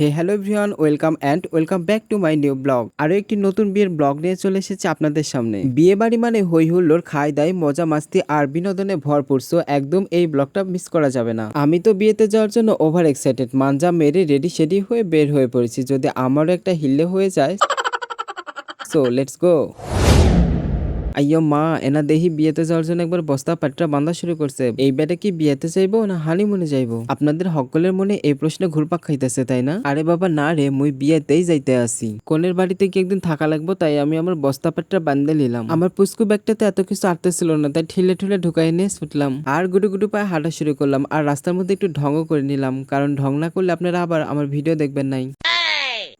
Hey hello everyone welcome and welcome back to my new blog আরও একটি নতুন বিয়ের ব্লগ নিয়ে চলে এসেছে আপনাদের সামনে। বিয়ে বাড়ি মানে হই হুল্লোর খাই দাই মজা মাস্তি আর বিনোদনে ভরপুর সো একদম এই ব্লগটা মিস করা যাবে না। আমি তো বিয়েতে যাওয়ার জন্য ওভার এক্সাইটেড মানজা মেরে রেডি সেডি হয়ে বের হয়ে পড়েছি, যদি আমারও একটা হিল্লে হয়ে যায়। সো লেটস গো আইয়ো মা, এনা দেহি বিয়েতে যাওয়ার জন্য একবার বস্তা পাট্টা বাঁধা শুরু করছে। এই বেটা কি বিয়েতে যাইবো না হানিমুনে যাইবো? আপনাদের সকলের মনে এই প্রশ্নে ঘুরপাক খাইতেছে, তাই না? আরে বাবা, না রে, মুই বিয়েতেই যাইতে আসি। কোনের বাড়িতে কি একদিন থাকা লাগবো, তাই আমি আমার বস্তা পাট্টা বান্ধে নিলাম। আমার পুস্কু ব্যাগটাতে এত কিছু আটতে ছিল না, তাই ঠেলে ঠেলে ঢুকাই নিয়ে ছুটলাম। আর গুটু গুটু পায়ে হাঁটা শুরু করলাম, আর রাস্তার মধ্যে একটু ঢঙ্গ করে নিলাম, কারণ ঢং না করলে আপনারা আবার আমার ভিডিও দেখবেন নাই।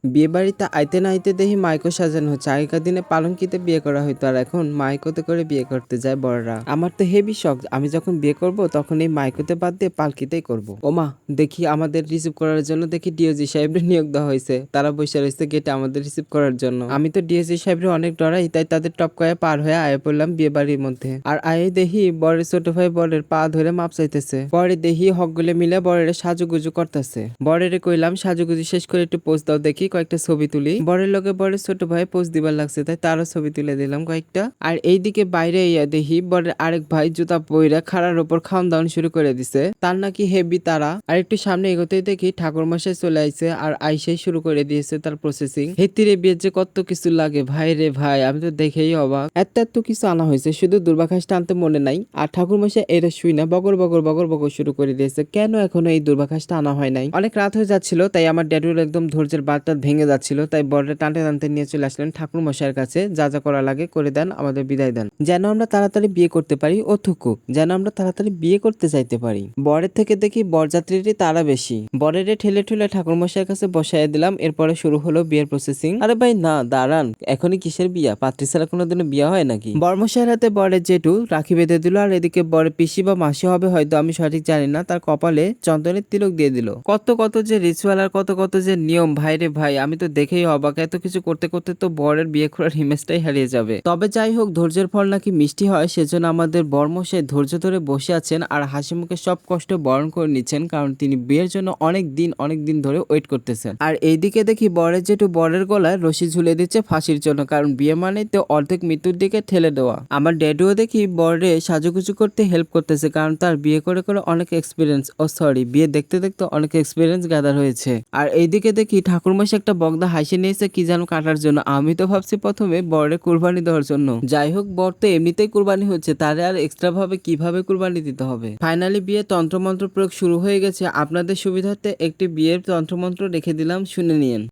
বিয়ে বাড়িতে আইতে না আইতে দেখি মাইকো সাজানো হচ্ছে। আগেকার দিনে পালঙ্কিতে বিয়ে করা হতো আর এখন মাইকোতে করে বিয়ে করতে যায় বড়রা। আমার তো হেভি শখ, আমি যখন বিয়ে করব তখন এই মাইকোতে বাদ দিয়ে পালকিতেই করব। ওমা, দেখি আমাদের রিসিভ করার জন্য দেখি ডিওজি সাহেবের নিয়োগ দেওয়া হয়েছে। তারা বসে রয়েছে গেটে আমাদের রিসিভ করার জন্য। আমি তো ডিওজি সাহেবের অনেক ডরাই, তাই তাদের টপ কয়ে পার হয়ে আয়ে পড়লাম বিয়ে বাড়ির মধ্যে। আর আয়ে দেখি বরের ছোট ভাই বরের পা ধরে মাপ চাইতেছে। পরে দেখি হকগুলে মিলে বরের সাজুগুজু করতেছে। বরের কইলাম, সাজুগুজু শেষ করে একটু পোস্ট দাও দেখি কয়েকটা ছবি তুলি। বরের লগে বরের ছোট ভাই পোস্ট দিবার লাগছে, তাই তারও ছবি তুলে দিলাম কয়েকটা। আর এইদিকে বাইরে ইয়া দেখি, বরের আরেক ভাই জুতা পইরা খাড়ার ওপর খাওয়ান দাওয়ান শুরু করে দিছে। তার নাকি হেভি তারা। আর একটু সামনে এগোতেই দেখি ঠাকুর মশাই চলে আইছে আর আইসাই শুরু করে দিয়েছে তার প্রসেসিং হেতিরে বিয়ের যে কত কিছু লাগে, ভাই রে ভাই, আমি তো দেখেই অবাক। এত এত কিছু আনা হয়েছে, শুধু দুর্বাঘাসটা আনতে মনে নাই। আর ঠাকুর মশাই এটা শুই না, বগর বগর বগর বগর শুরু করে দিয়েছে। কেন এখনও এই দুর্বাঘাসটা আনা হয় নাই? অনেক রাত হয়ে যাচ্ছিল, তাই আমার ড্যাডুর একদম ধৈর্যের বারটা ভেঙে যাচ্ছিল, তাই বড়টা টানতে টানতে নিয়ে চলে আসলেন ঠাকুর মশাইয়ের কাছে। যা যা করা লাগে করে দেন, আমাদের বিদায় দেন। যেন আমরা তাড়াতাড়ি বিয়ে করতে পারি ও থুকু যেন আমরা তাড়াতাড়ি বিয়ে করতে চাইতে পারি। বরের থেকে দেখি বরযাত্রীরই তারা বেশি। বরের ঠেলে ঠেলে ঠাকুর মশাইয়ের কাছে বসাই দিলাম, এরপরে শুরু হলো বিয়ের প্রসেসিং। আরে ভাই, না, দাঁড়ান, এখনই কিসের বিয়া? পাত্রী ছাড়া কোনোদিনও বিয়া হয় নাকি? বর্মশাইয়ের হাতে বরের জেঠু রাখি বেঁধে দিল, আর এদিকে বরের পিসি বা মাসি হবে হয়তো, আমি সঠিক জানি না, তার কপালে চন্দনের তিলক দিয়ে দিল। কত কত যে রিচুয়াল আর কত কত যে নিয়ম, ভাইরে ভাই। ভাই, আমি তো দেখেই অবাক। এত কিছু করতে করতে তো বরের বিয়ে করার ইমেজটাই হারিয়ে যাবে। তবে যাই হোক, ধৈর্যের ফল নাকি মিষ্টি হয়, সেজন্য আমাদের বর্মশাই ধৈর্য ধরে বসে আছেন আর হাসি মুখে সব কষ্ট বরণ করে নিচ্ছেন, কারণ তিনি বিয়ের জন্য অনেক দিন অনেক দিন ধরে ওয়েট করতেছেন। আর এইদিকে দেখি বরের জেঠু বরের গলায় রশি ঝুলে দিচ্ছে ফাঁসির জন্য, কারণ বিয়ে মানে তো অর্ধেক মৃত্যুর দিকে ঠেলে দেওয়া। আমার ড্যাডুও দেখি বরে সাজুগুজু করতে হেল্প করতেছে, কারণ তার বিয়ে করে করে অনেক এক্সপিরিয়েন্স ও সরি বিয়ে দেখতে দেখতে অনেক এক্সপিরিয়েন্স গ্যাদার হয়েছে। আর এইদিকে দেখি ঠাকুরমশাই একটা বগদা হাসি নিয়েছে কি যেন কাটার জন্য। আমি তো ভাবছি প্রথমে বরে কুরবানি দেওয়ার জন্য। যাই হোক বর তো এমনিতেই কুরবানি হচ্ছে, তারে আর এক্সট্রা ভাবে কীভাবে কুরবানি দিতে হবে? ফাইনালি বিয়ে তন্ত্রমন্ত্র প্রয়োগ শুরু হয়ে গেছে। আপনাদের সুবিধার্থে একটি বিয়ের তন্ত্রমন্ত্র রেখে দিলাম, শুনে নিয়েন।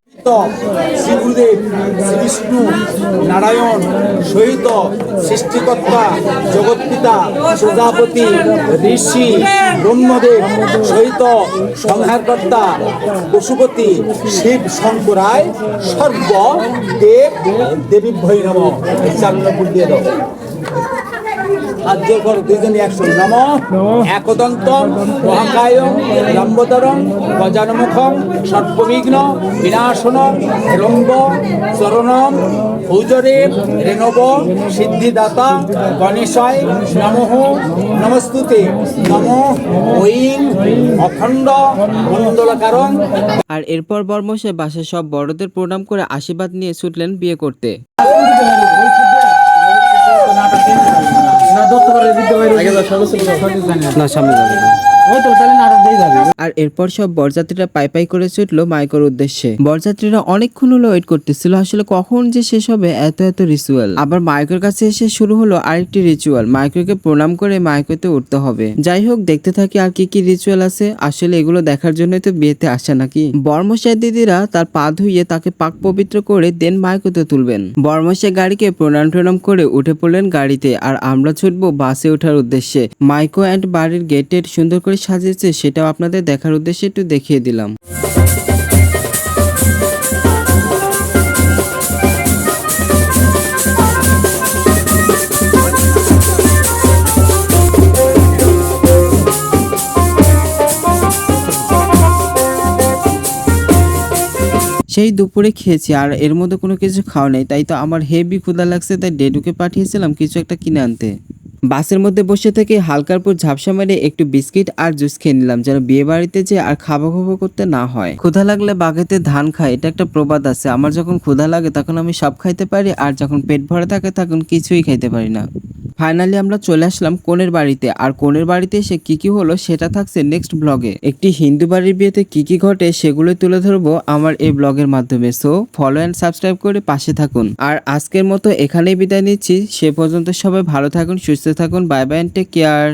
বিষ্ণু নারায়ণ সহিত সৃষ্টিকর্তা, জগৎপিতা, প্রজাপতি, ঋষি, ব্রহ্মদেব সহিত সংহারকর্তা পশুপতি শিব, শঙ্করায় সর্ব দেব দেবী ভৈরব চালনা দিয়ে দাও। জোর করো দুইজনই একশো নম। একদন্ত মহাকায় লম্বতরং গজানমুখম সর্ববিঘ্ন বিনাশন রম্ব চরণম ভৌজরেব রেণব সিদ্ধিদাতা গণেশায় নমঃ। নমস্তুতে। নম। ঐং অখণ্ড মণ্ডলকারং আর এরপর বর্মশাই বাসায় সব বড়দের প্রণাম করে আশীর্বাদ নিয়ে ছুটলেন বিয়ে করতে। না সামনে যাবে না। আর এরপর সব বরযাত্রীরা পাই পাই করে ছুটলো মাইকোর উদ্দেশ্যে। বরযাত্রীরা অনেকক্ষণ হলো ওয়েট করতেছিল, আসলে কখন যে শেষ হবে এত এত রিচুয়াল আবার মাইকের কাছে এসে শুরু হলো আরেকটি রিচুয়াল মাইকোকে প্রণাম করে মাইকোতে উঠতে হবে। যাই হোক, দেখতে থাকি আর কি কি রিচুয়াল আছে। আসলে এগুলো দেখার জন্যই তো বিয়েতে আসে নাকি? বর্মশাই দিদিরা তার পা ধুইয়ে তাকে পাক পবিত্র করে দেন মাইকোতে তুলবেন। বর্মশাই গাড়িকে প্রণাম প্রণাম করে উঠে পড়লেন গাড়িতে, আর আমরা ছুটবো বাসে ওঠার উদ্দেশ্যে। মাইকো অ্যান্ড বাড়ির গেটের সুন্দর করে সাজিয়েছে সেটাও আপনাদের দেখার উদ্দেশ্যে একটু দেখিয়ে দিলাম। সেই দুপুরে খেয়েছি আর এর মধ্যে কোনো কিছু খাওয়া নেই, তাই তো আমার হেভি ক্ষুধা লাগছে, তাই ডেডুকে পাঠিয়েছিলাম কিছু একটা কিনে আনতে। বাসের মধ্যে বসে থেকে হালকার পর ঝাপসা মেরে একটু বিস্কিট আর জুস খেয়ে নিলাম, যেন বিয়ে বাড়িতে যে আর খাব খাব করতে না হয়। ক্ষুধা লাগলে বাঘেতে ধান খায়, এটা একটা প্রবাদ আছে। আমার যখন ক্ষুধা লাগে, তখন আমি সব খাইতে পারি, আর যখন পেট ভরে থাকে, তখন কিছুই খাইতে পারি না। ফাইনালি আমরা চলে আসলাম কোনের বাড়িতে। আর কোনের বাড়িতে এসে কি কি হলো সেটা থাকছে নেক্সট ব্লগে একটি হিন্দু বাড়ির বিয়েতে কি কি ঘটে সেগুলো তুলে ধরবো আমার এই ব্লগের মাধ্যমে। সো ফলো অ্যান্ড সাবস্ক্রাইব করে পাশে থাকুন। আর আজকের মতো এখানেই বিদায় নিচ্ছি। সে পর্যন্ত সবাই ভালো থাকুন, সুস্থ থাকুন বাই বাই টেক কেয়ার